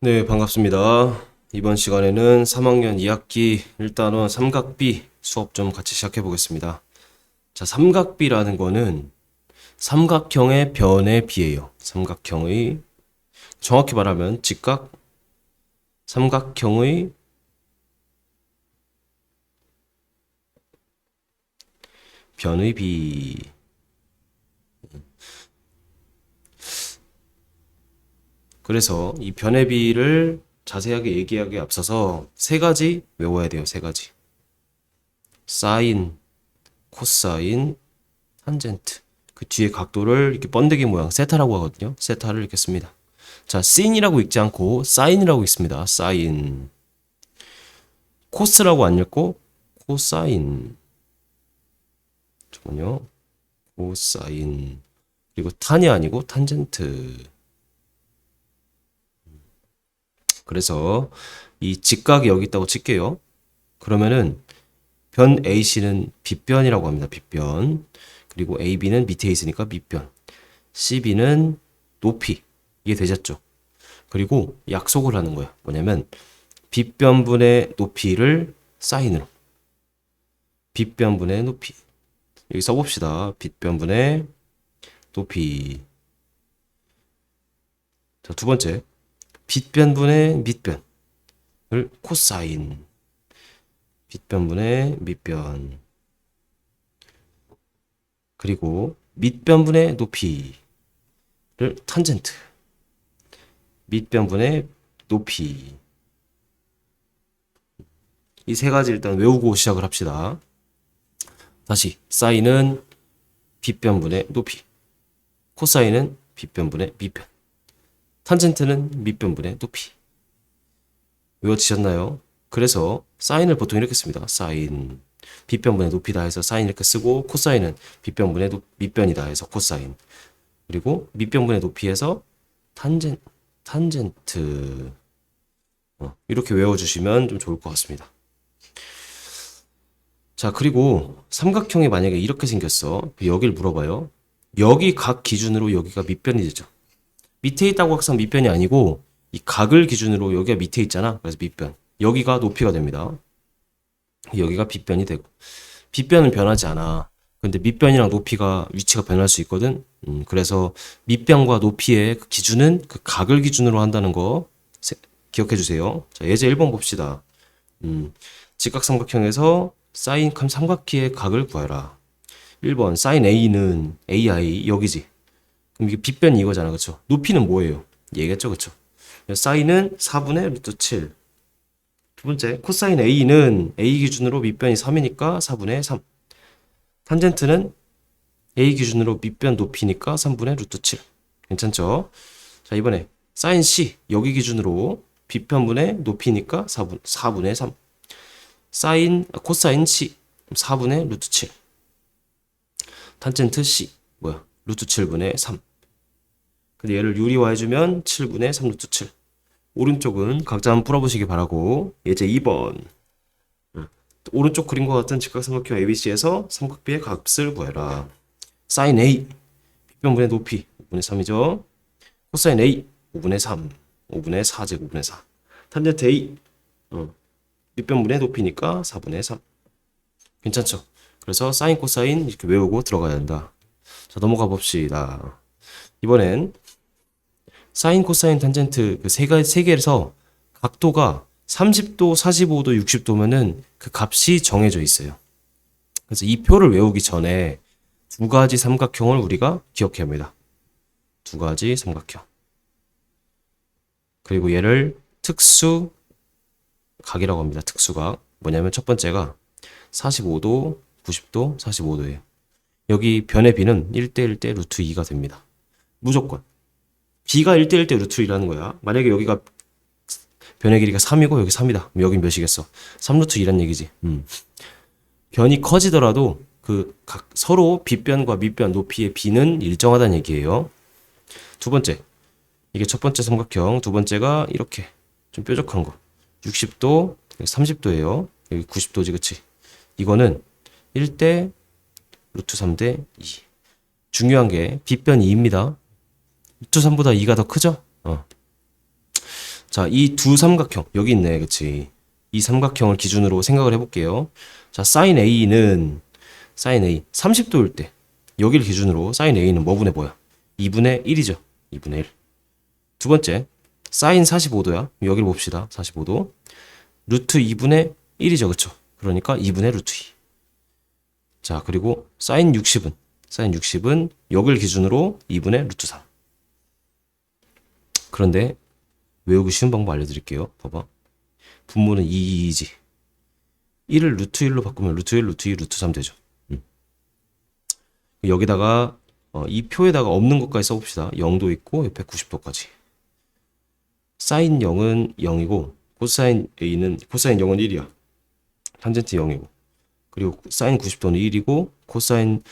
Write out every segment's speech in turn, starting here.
네, 반갑습니다. 이번 시간에는 3학년 2학기 1단원 삼각비 수업 좀 같이 시작해 보겠습니다. 자, 삼각비라는 거는 삼각형의 변의 비예요. 삼각형의 정확히 말하면 직각 삼각형의 변의 비. 그래서 이 변의 비를 자세하게 얘기하기에 앞서서 세 가지 외워야 돼요. 세 가지. 사인, 코사인, 탄젠트. 그 뒤에 각도를 이렇게 번데기 모양 세타라고 하거든요. 세타를 이렇게 씁니다. 자, 신이라고 읽지 않고 사인이라고 읽습니다. 사인. 코스라고 안 읽고 코사인. 잠깐만요. 코사인. 그리고 탄이 아니고 탄젠트. 그래서 이 직각이 여기 있다고 칠게요. 그러면은 변 AC는 빗변이라고 합니다. 빗변. 그리고 AB는 밑에 있으니까 밑변. CB는 높이. 이게 되셨죠? 그리고 약속을 하는 거야. 뭐냐면 빗변분의 높이를 사인으로. 빗변분의 높이. 여기 써봅시다. 빗변분의 높이. 자, 두 번째. 빗변분의 밑변을 코사인. 빗변분의 밑변. 그리고 밑변분의 높이를 탄젠트. 밑변분의 높이. 이 세 가지 일단 외우고 시작을 합시다. 다시 사인은 빗변분의 높이. 코사인은 빗변분의 밑변 탄젠트는 밑변분의 높이. 외워지셨나요? 그래서 사인을 보통 이렇게 씁니다. 사인. 빗변분의 높이다 해서 사인 이렇게 쓰고 코사인은 빗변분의 높- 밑변이다 해서 코사인. 그리고 밑변분의 높이에서 탄젠 탄젠트. 어, 이렇게 외워주시면 좀 좋을 것 같습니다. 자, 그리고 삼각형이 만약에 이렇게 생겼어. 여길 물어봐요. 여기 각 기준으로 여기가 밑변이 되죠. 밑에 있다고 항상 밑변이 아니고 이 각을 기준으로 여기가 밑에 있잖아. 그래서 밑변. 여기가 높이가 됩니다. 여기가 빗변이 되고 빗변은 변하지 않아. 근데 밑변이랑 높이가 위치가 변할 수 있거든. 음, 그래서 밑변과 높이의 그 기준은 그 각을 기준으로 한다는 거 세- 기억해 주세요. 자, 예제 1번 봅시다. 음, 직각삼각형에서 사인 캄 삼각기의 각을 구해라. 1번 사인 A는 AI 여기지. 그럼 이게 빗변이 이거잖아. 그쵸? 높이는 뭐예요? 얘겠죠. 그쵸? 사인은 4분의 루트 7. 두 번째, 코사인 A는 A 기준으로 밑변이 3이니까 4분의 3. 탄젠트는 A 기준으로 밑변 높이니까 3분의 루트 7. 괜찮죠? 자, 이번에 사인 C 여기 기준으로 빗변분의 높이니까 4분, 4분의 3. 사인, 아, 코사인 C 4분의 루트 7. 탄젠트 C 뭐야? 루트 7분의 3. 근데 얘를 유리화해주면 7분의 3루트 7. 오른쪽은 각자 한번 풀어보시기 바라고. 예제 2번. 오른쪽 그림과 같은 직각삼각형 ABC에서 삼각비의 값을 구해라. 사인 A. 빗변분의 높이 5분의 3이죠. 코사인 A 5분의 3. 5분의 4제 5분의 4. 탄젠트 A. 어. 밑변분의 높이니까 4분의 3. 괜찮죠? 그래서 사인 코사인 이렇게 외우고 들어가야 한다. 자, 넘어가 봅시다. 이번엔 사인, 코사인, 탄젠트 그 세 가지 세 개에서 각도가 30도, 45도, 60도면은 그 값이 정해져 있어요. 그래서 이 표를 외우기 전에 두 가지 삼각형을 우리가 기억해야 합니다. 두 가지 삼각형. 그리고 얘를 특수 각이라고 합니다. 특수각. 뭐냐면 첫 번째가 45도, 90도, 45도예요. 여기 변의 비는 1대 1대 루트 2가 됩니다. 무조건. B가 1대 1 대 루트 2라는 거야. 만약에 여기가 변의 길이가 3이고 여기 3이다. 그럼 여긴 몇이겠어? 3루트 2란 얘기지. 음. 변이 커지더라도 그 각 서로 빗변과 밑변 높이의 b는 일정하다는 얘기예요. 두 번째. 이게 첫 번째 삼각형. 두 번째가 이렇게 좀 뾰족한 거. 60도, 30도예요. 여기 90도지, 그치? 이거는 1대 루트 3대 2. 중요한 게 빗변 2입니다. 루트 3보다 2가 더 크죠? 어. 자, 이 두 삼각형 여기 있네, 그치? 이 삼각형을 기준으로 생각을 해볼게요. 자, 사인 A는 사인 A 30도일 때 여기를 기준으로 사인 A는 뭐분의 뭐야? 2분의 1이죠. 2분의 1. 두 번째, 사인 45도야. 여기를 봅시다. 45도. 루트 2분의 1이죠. 그쵸? 그러니까 2분의 루트 2. 자, 그리고 사인 60은 사인 60은 여기를 기준으로 2분의 루트 3. 그런데 외우기 쉬운 방법 알려드릴게요. 봐봐. 분모는 2, 2지. 1을 루트 1로 바꾸면 루트 1, 루트 2, 루트 3 되죠. 음. 여기다가 어, 이 표에다가 없는 것까지 써봅시다. 0도 있고 옆에 90도까지. 사인 0은 0이고 코사인 A는 코사인 0은 1이야. 탄젠트 0이고 그리고 사인 90도는 1이고 코사인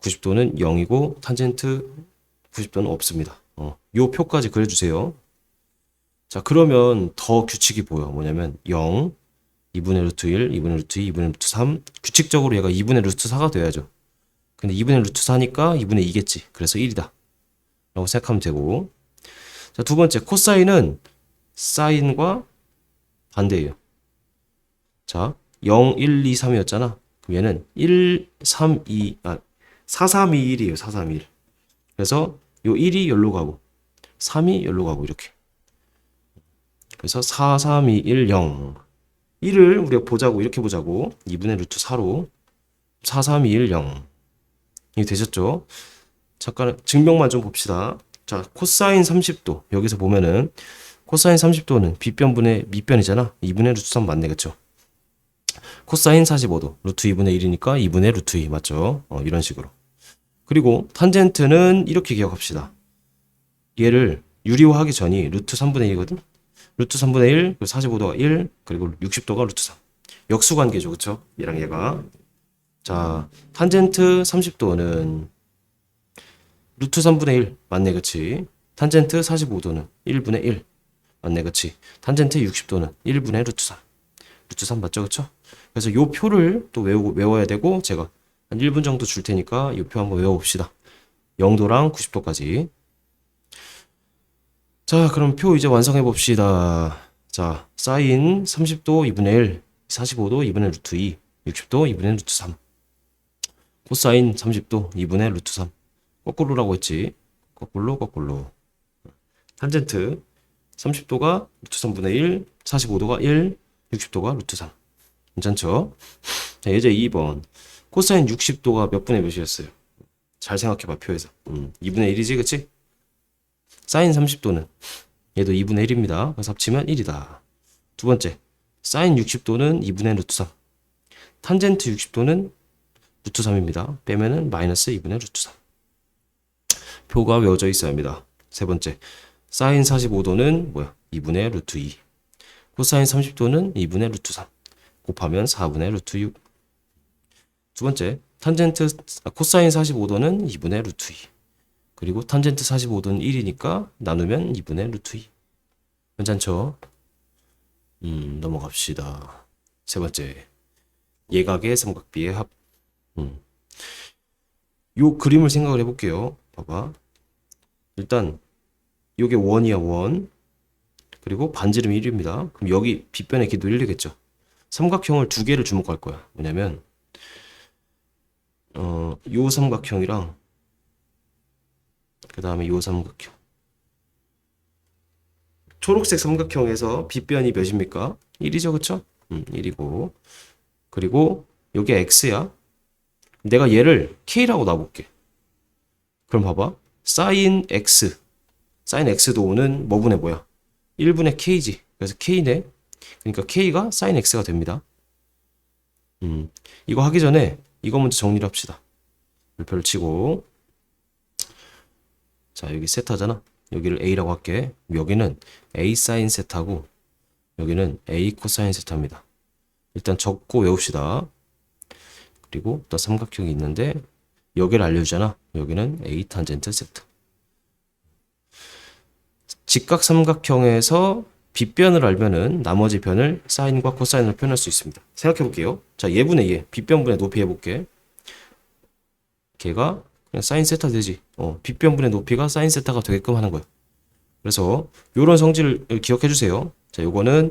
90도는 0이고 탄젠트 90도는 없습니다. 어, 요 표까지 그려주세요. 자 그러면 더 규칙이 보여. 뭐냐면 0, 2분의 루트 1, 2분의 루트 2, 2분의 루트 3 규칙적으로 얘가 2분의 루트 4가 돼야죠. 근데 2분의 루트 4니까 2분의 2겠지. 그래서 1이다. 라고 생각하면 되고 자 두 번째 코사인은 사인과 반대예요. 자 0, 1, 2, 3이었잖아. 그럼 얘는 1, 3, 2, 아, 4, 3, 2, 1이에요. 4, 3, 2, 1. 그래서 요 1이 열로 가고, 3이 열로 가고, 이렇게. 그래서 4, 3, 2, 1, 0. 1을 우리가 보자고, 이렇게 보자고. 2분의 루트 4로. 4, 3, 2, 1, 0. 이게 되셨죠? 잠깐 증명만 좀 봅시다. 자, 코사인 30도. 여기서 보면은, 코사인 30도는 빗변분의 밑변이잖아. 2분의 루트 3 맞네, 그쵸? 코사인 45도 루트 2분의 1이니까 2분의 루트 2 맞죠? 어, 이런 식으로. 그리고 탄젠트는 이렇게 기억합시다. 얘를 유리화하기 전이 루트 3분의 1이거든. 루트 3분의 1, 그리고 45도가 1, 그리고 60도가 루트 3. 역수관계죠, 그쵸? 얘랑 얘가. 자, 탄젠트 30도는 루트 3분의 1 맞네, 그치? 탄젠트 45도는 1분의 1 맞네, 그치? 탄젠트 60도는 1분의 루트 3. 루트 3 맞죠, 그쵸? 그래서 요 표를 또 외우고, 외워야 되고 제가 한 1분 정도 줄 테니까 이 표 한번 외워봅시다. 0도랑 90도까지. 자, 그럼 표 이제 완성해 봅시다. 자, 사인 30도 2분의 1, 45도 2분의 루트 2, 60도 2분의 루트 3. 코사인 30도 2분의 루트 3. 거꾸로라고 했지. 거꾸로, 거꾸로. 탄젠트 30도가 루트 3분의 1, 45도가 1, 60도가 루트 3. 괜찮죠? 자, 이제 2번. 코사인 60도가 몇 분의 몇이었어요? 잘 생각해봐, 표에서. 음, 2분의 1이지, 그치? 사인 30도는 얘도 2분의 1입니다. 그래서 합치면 1이다. 두 번째. 사인 60도는 2분의 루트 3. 탄젠트 60도는 루트 3입니다. 빼면은 마이너스 2분의 루트 3. 표가 외워져 있어야 합니다. 세 번째. 사인 45도는 뭐야? 2분의 루트 2. 코사인 30도는 2분의 루트 3. 곱하면 4분의 루트 6. 두 번째, 탄젠트 아, 코사인 45도는 2분의 루트 2. 그리고 탄젠트 45도는 1이니까 나누면 2분의 루트 2. 괜찮죠? 음, 넘어갑시다. 세 번째, 예각의 삼각비의 합. 음. 요 그림을 생각을 해볼게요. 봐봐. 일단 요게 원이야 원. 그리고 반지름 1입니다. 그럼 여기 빗변의 기도 1이겠죠. 삼각형을 두 개를 주목할 거야. 뭐냐면 어, 요 삼각형이랑 그 다음에 요 삼각형. 초록색 삼각형에서 빗변이 몇입니까? 1이죠, 그쵸? 음, 1이고. 그리고 요게 x야. 내가 얘를 k라고 놔볼게. 그럼 봐봐. 사인 x. 사인 x도 오는 뭐분의 뭐야? 1분의 k지. 그래서 k네. 그러니까 k가 sin x가 됩니다. 음, 이거 하기 전에 이거 먼저 정리를 합시다. 별표를 치고 자 여기 세타잖아. 여기를 a라고 할게. 여기는 a sin 세타고 여기는 a 코사인 세타입니다. 일단 적고 외웁시다. 그리고 또 삼각형이 있는데 여기를 알려주잖아. 여기는 a 탄젠트 세타. 직각 삼각형에서 빗변을 알면은 나머지 변을 사인과 코사인으로 표현할 수 있습니다. 생각해 볼게요. 자, 예분의 예. 빗변분의 높이 해볼게. 걔가 그냥 사인 세타 되지. 어, 빗변분의 높이가 사인 세타가 되게끔 하는 거야. 그래서 요런 성질을 기억해 주세요. 자, 요거는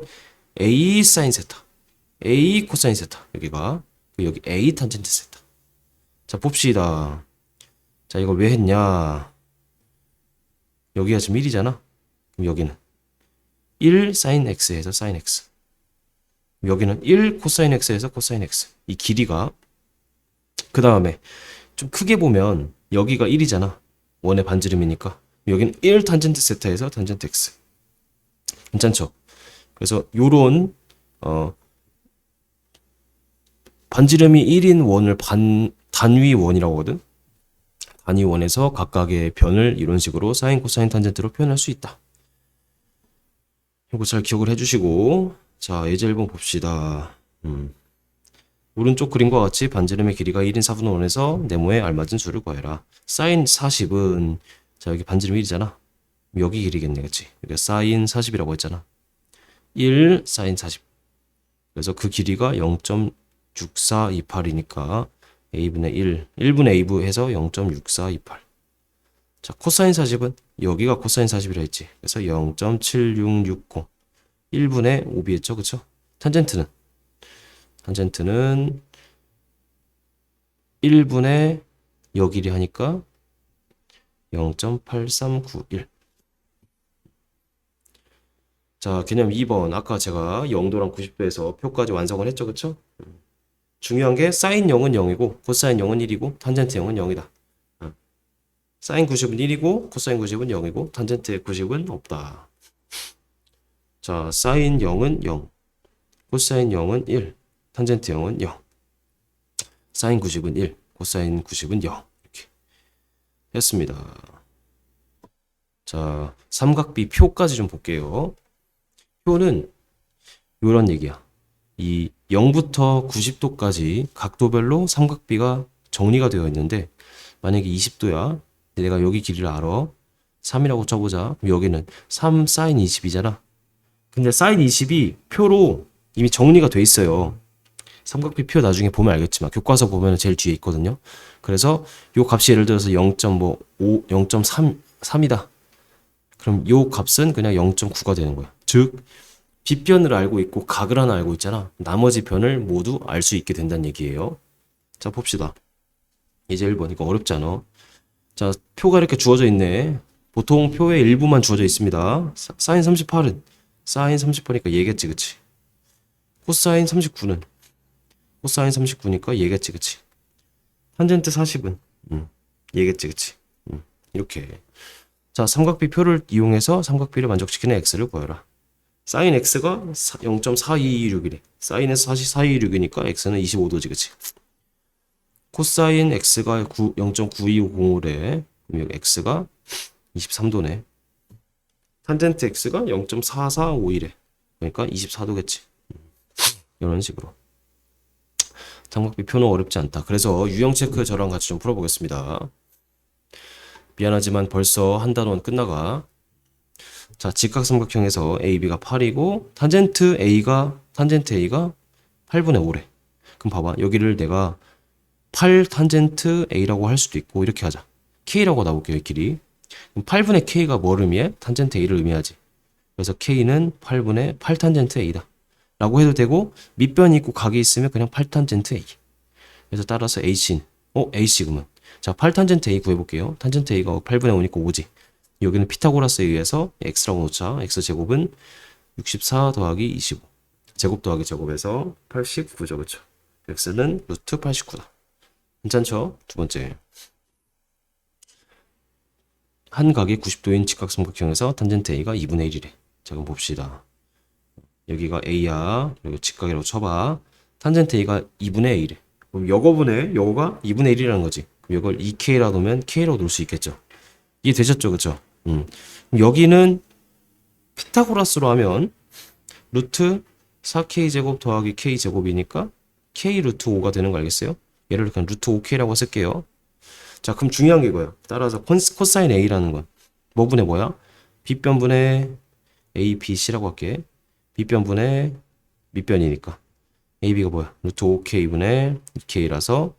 A 사인 세타, A 코사인 세타 여기가 그리고 여기 A 탄젠트 세타. 자, 봅시다. 자, 이걸 왜 했냐? 여기가 지금 1이잖아. 그럼 여기는 1 사인 x에서 사인 x. 여기는 1 코사인 x에서 코사인 x. 이 길이가 그 다음에 좀 크게 보면 여기가 1이잖아. 원의 반지름이니까. 여기는 1 탄젠트 세타에서 탄젠트 x. 괜찮죠? 그래서 요런 어 반지름이 1인 원을 반 단위 원이라고 하거든. 단위 원에서 각각의 변을 이런 식으로 사인 코사인 탄젠트로 표현할 수 있다. 이거 잘 기억을 해주시고 자 예제 1번 봅시다. 음. 오른쪽 그림과 같이 반지름의 길이가 1인 4분의 1에서 네모에 알맞은 수를 구해라. 사인 40은 자 여기 반지름 1이잖아. 여기 길이겠네, 그치? 여기가 사인 40이라고 했잖아. 1 사인 40. 그래서 그 길이가 0.6428이니까 a분의 1, 1분의 a부 해서 0.6428. 자, 코사인 40은 여기가 코사인 40이라 했지. 그래서 0.7660. 1분의 5비 했죠, 그쵸? 탄젠트는 탄젠트는 1분의 여길이 하니까 0.8391. 자, 개념 2번. 아까 제가 0도랑 90도에서 표까지 완성을 했죠, 그쵸? 중요한 게 사인 0은 0이고 코사인 0은 1이고 탄젠트 0은 0이다. 어. 사인 90은 1이고 코사인 90은 0이고 탄젠트 90은 없다. 자, 사인 0은 0, 코사인 0은 1, 탄젠트 0은 0. 사인 90은 1, 코사인 90은 0. 이렇게 했습니다. 자, 삼각비 표까지 좀 볼게요. 표는 이런 얘기야. 이 0부터 90도까지 각도별로 삼각비가 정리가 되어 있는데 만약에 20도야. 내가 여기 길이를 알아. 3이라고 쳐보자. 여기는 3 사인 20이잖아. 근데 사인 20이 표로 이미 정리가 돼 있어요. 삼각비 표 나중에 보면 알겠지만 교과서 보면 제일 뒤에 있거든요. 그래서 요 값이 예를 들어서 0.5, 0.3, 3이다. 그럼 요 값은 그냥 0.9가 되는 거야. 즉 빗변을 알고 있고 각을 하나 알고 있잖아. 나머지 변을 모두 알 수 있게 된다는 얘기예요. 자, 봅시다. 이제 1번. 이거 어렵지 않아? 자, 표가 이렇게 주어져 있네. 보통 표의 일부만 주어져 있습니다. 사- 사인 38은 사인 38이니까 얘겠지, 그치? 코사인 39는 코사인 39니까 얘겠지, 그치? 탄젠트 40은 음, 얘겠지, 그치? 음, 이렇게. 자, 삼각비 표를 이용해서 삼각비를 만족시키는 x를 구해라. 사인 x가 0.4226이래. 사인에서 44226이니까 x는 25도지, 그치? 코사인 x가 9, 0.9250래. 그럼 여기 x가 23도네. 탄젠트 x가 0.4451에. 그러니까 24도겠지. 이런 식으로. 삼각비 표는 어렵지 않다. 그래서 유형 체크 저랑 같이 좀 풀어보겠습니다. 미안하지만 벌써 한 단원 끝나가. 자, 직각삼각형에서 AB가 8이고 탄젠트 A가 탄젠트 A가 8분의 5래. 그럼 봐봐. 여기를 내가 8 탄젠트 A라고 할 수도 있고 이렇게 하자. K라고 나올게요, 이 길이. 그럼 8분의 K가 뭘 의미해? 탄젠트 A를 의미하지. 그래서 K는 8분의 8 탄젠트 A다. 라고 해도 되고 밑변이 있고 각이 있으면 그냥 8 탄젠트 A. 그래서 따라서 H는 어, AC 그러면 자, 8 탄젠트 A 구해 볼게요. 탄젠트 A가 8분의 5니까 5지. 여기는 피타고라스에 의해서 x라고 놓자. x 제곱은 64 더하기 25. 제곱 더하기 제곱에서 89죠. 그쵸? x는 루트 89다. 괜찮죠? 두 번째. 한 각이 90도인 직각삼각형에서 탄젠트 A가 2분의 1이래. 자, 그럼 봅시다. 여기가 A야. 그리고 직각이라고 쳐봐. 탄젠트 A가 2분의 A래. 그럼 여거분의 여거가 2분의 1이라는 거지. 그럼 이걸 2K라 놓으면 K라고 놓을 수 있겠죠. 이해 되셨죠? 그쵸? 음. 여기는 피타고라스로 하면 루트 4K 제곱 더하기 K 제곱이니까 K 루트 5가 되는 거 알겠어요? 얘를 그냥 루트 5K라고 쓸게요. 자, 그럼 중요한 게 이거야. 따라서 콘- 코사인 A라는 건 뭐분의 뭐야? 빗변분의 A, B, C라고 할게. 빗변분의 밑변이니까. A, B가 뭐야? 루트 5K분의 2K라서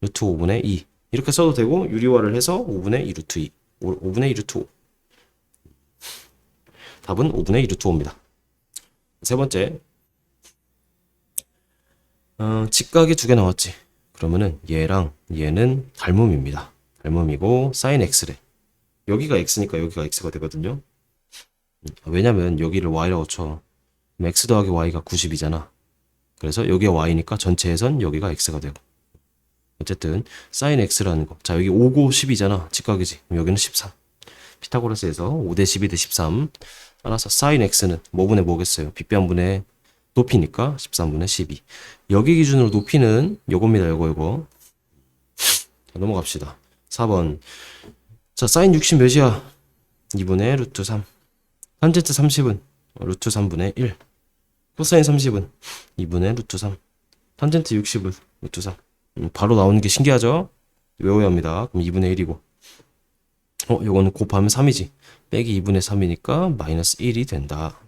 루트 5분의 2. 이렇게 써도 되고 유리화를 해서 5분의 2 루트 2. 5 분의 2 루트 5. 답은 5분의 2 루트 5입니다. 세 번째. 어, 직각이 두 개 나왔지. 그러면은 얘랑 얘는 닮음입니다. 닮음이고 사인 x래. 여기가 x니까 여기가 x가 되거든요. 음, 왜냐면 여기를 y라고 쳐. 그럼 x 더하기 y가 90이잖아. 그래서 여기가 y니까 전체에선 여기가 x가 되고. 어쨌든 sin x라는 거. 자, 여기 5고 10이잖아. 직각이지. 그럼 여기는 13. 피타고라스에서 5 대 12 대 13. 따라서 sin x는 뭐분의 뭐겠어요? 빗변분의 높이니까 13분의 12. 여기 기준으로 높이는 요겁니다. 요거 요거. 자, 넘어갑시다. 4번. 자, sin 60 몇이야? 2분의 루트 3. 탄젠트 30은 루트 3분의 1. 코사인 30은 2분의 루트 3. 탄젠트 60은 루트 3. 음, 바로 나오는 게 신기하죠? 외워야 합니다. 그럼 2분의 1이고. 어, 요거는 곱하면 3이지. 빼기 2분의 3이니까 마이너스 1이 된다.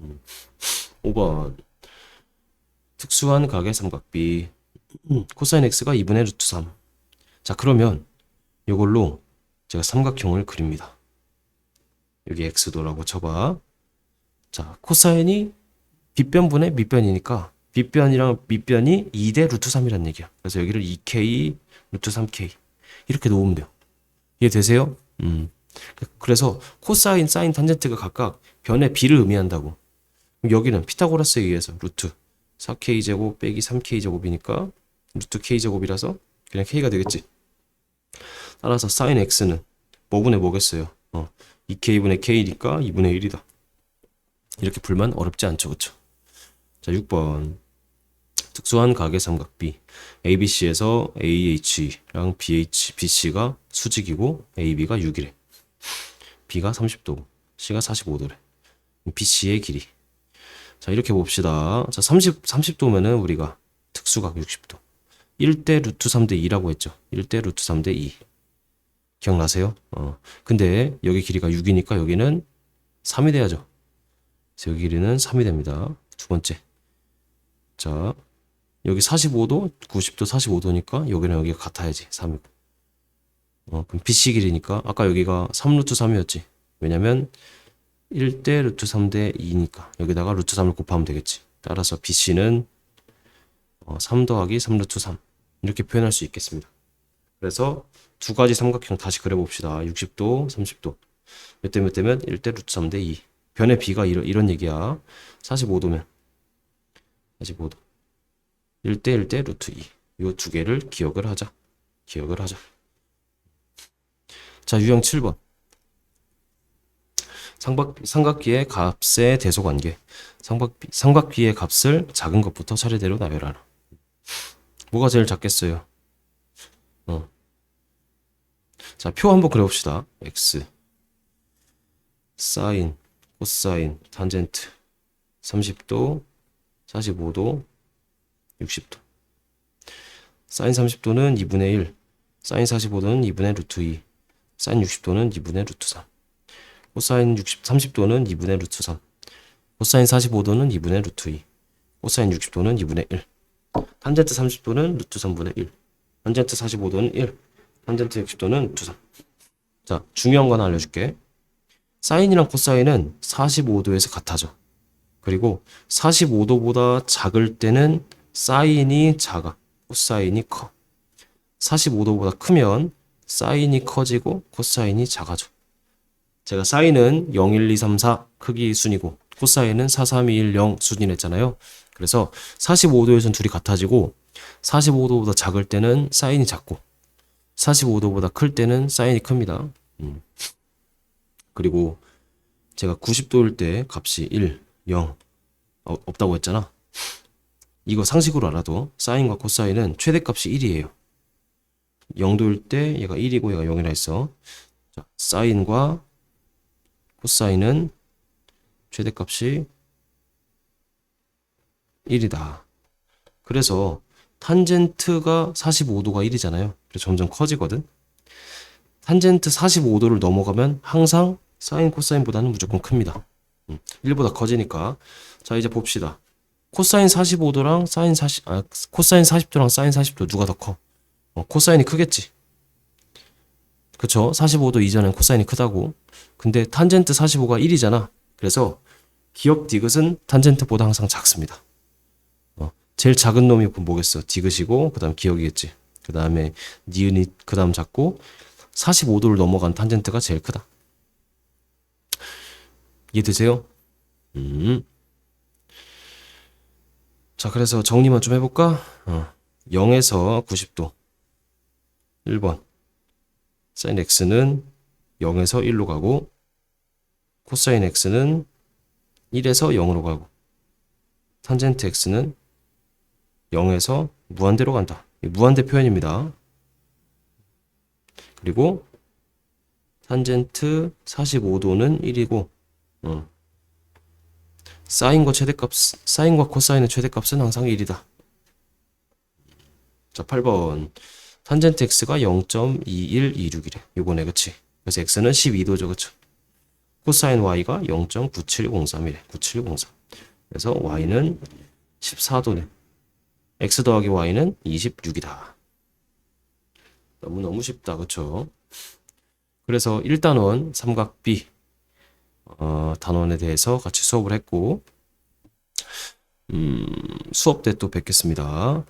답이. 음. 5번. 특수한 각의 삼각비. 음, 코사인 x가 2분의 루트 3. 자, 그러면 요걸로 제가 삼각형을 그립니다. 여기 x도라고 쳐봐. 자, 코사인이 빗변분의 밑변이니까 빗변이랑 밑변이 2대 루트 3이란 얘기야. 그래서 여기를 2k 루트 3k 이렇게 놓으면 돼요. 이해되세요? 음. 그래서 코사인, 사인, 탄젠트가 각각 변의 비를 의미한다고. 여기는 피타고라스에 의해서 루트 4k 제곱 빼기 3k 제곱이니까 루트 k 제곱이라서 그냥 k가 되겠지. 따라서 사인 x는 뭐분의 뭐겠어요? 어, 2k분의 k니까 2분의 1이다. 이렇게 풀면 어렵지 않죠, 그쵸? 자, 6번. 특수한 각의 삼각비. ABC에서 AH랑 BH, BC가 수직이고 AB가 6이래. B가 30도고 C가 45도래. BC의 길이. 자, 이렇게 봅시다. 자, 30, 30도면은 우리가 특수각 60도. 1대 루트 3대 2라고 했죠. 1대 루트 3대 2. 기억나세요? 어. 근데 여기 길이가 6이니까 여기는 3이 돼야죠. 여기 길이는 3이 됩니다. 두 번째. 자, 여기 45도, 90도, 45도니까 여기랑 여기가 같아야지. 3이고. 어, 그럼 BC 길이니까 아까 여기가 3루트 3이었지. 왜냐면 1대 루트 3대 2니까 여기다가 루트 3을 곱하면 되겠지. 따라서 BC는 어, 3 더하기 3 루트 3 이렇게 표현할 수 있겠습니다. 그래서 두 가지 삼각형 다시 그려봅시다. 60도, 30도. 몇 대 몇 대면 1대 루트 3 대 2. 변의 비가 이런, 이런 얘기야. 45도면 45도. 1대 1대 루트 2. 요두 개를 기억을 하자. 기억을 하자. 자, 유형 7번. 삼각, 삼각기의 값의 대소 관계. 삼각, 삼각비의 값을 작은 것부터 차례대로 나열하라. 뭐가 제일 작겠어요? 어. 자, 표 한번 그려봅시다. x, 사인, 코사인, 탄젠트, 30도, 45도, 60도. 사인 30도는 2분의 1, 사인 45도는 2분의 루트 2, 사인 60도는 2분의 루트 3, 코사인 60, 30도는 2분의 루트 3, 코사인 45도는 2분의 루트 2, 코사인 60도는 2분의 1, 탄젠트 30도는 루트 3분의 1, 탄젠트 45도는 1, 탄젠트 60도는 루트 3. 자, 중요한 거 하나 알려줄게. 사인이랑 코사인은 45도에서 같아져. 그리고 45도보다 작을 때는 사인이 작아. 코사인이 커. 45도보다 크면 사인이 커지고 코사인이 작아져. 제가 사인은 0, 1, 2, 3, 4 크기 순이고 코사인은 4, 3, 2, 1, 0 순이랬잖아요. 그래서 45도에서는 둘이 같아지고 45도보다 작을 때는 사인이 작고 45도보다 클 때는 사인이 큽니다. 음. 그리고 제가 90도일 때 값이 1, 0 어, 없다고 했잖아. 이거 상식으로 알아도 사인과 코사인은 최대값이 1이에요. 0도일 때 얘가 1이고 얘가 0이라 했어. 자, 사인과 코사인은 최대값이 1이다. 그래서 탄젠트가 45도가 1이잖아요. 그래서 점점 커지거든. 탄젠트 45도를 넘어가면 항상 사인 코사인보다는 무조건 큽니다. 음, 1보다 커지니까. 자, 이제 봅시다. 코사인 45도랑 사인 40, 아, 코사인 40도랑 사인 40도 누가 더 커? 어, 코사인이 크겠지. 그쵸? 45도 이전엔 코사인이 크다고. 근데 탄젠트 45가 1이잖아. 그래서 기억 디귿은 탄젠트보다 항상 작습니다. 어, 제일 작은 놈이 뭐겠어? 디귿이고 그다음 기억이겠지. 그다음에 니은이 그다음 작고 45도를 넘어간 탄젠트가 제일 크다. 이해되세요? 음. 자, 그래서 정리만 좀 해볼까? 어, 0에서 90도. 1번. 사인 x는 0에서 1로 가고, 코사인 x는 1에서 0으로 가고, 탄젠트 x는 0에서 무한대로 간다. 이 무한대 표현입니다. 그리고 탄젠트 45도는 1이고, 어. 사인과 최대값, 사인과 코사인의 최대값은 항상 1이다. 자, 8번. 탄젠트 x가 0.2126이래. 요거네, 그치? 그래서 x는 12도죠, 그쵸? 코사인 y가 0.9703이래. 9703. 그래서 y는 14도네. x 더하기 y는 26이다. 너무너무 쉽다, 그쵸? 그래서 1단원 삼각 B 어, 단원에 대해서 같이 수업을 했고 음, 수업 때 또 뵙겠습니다.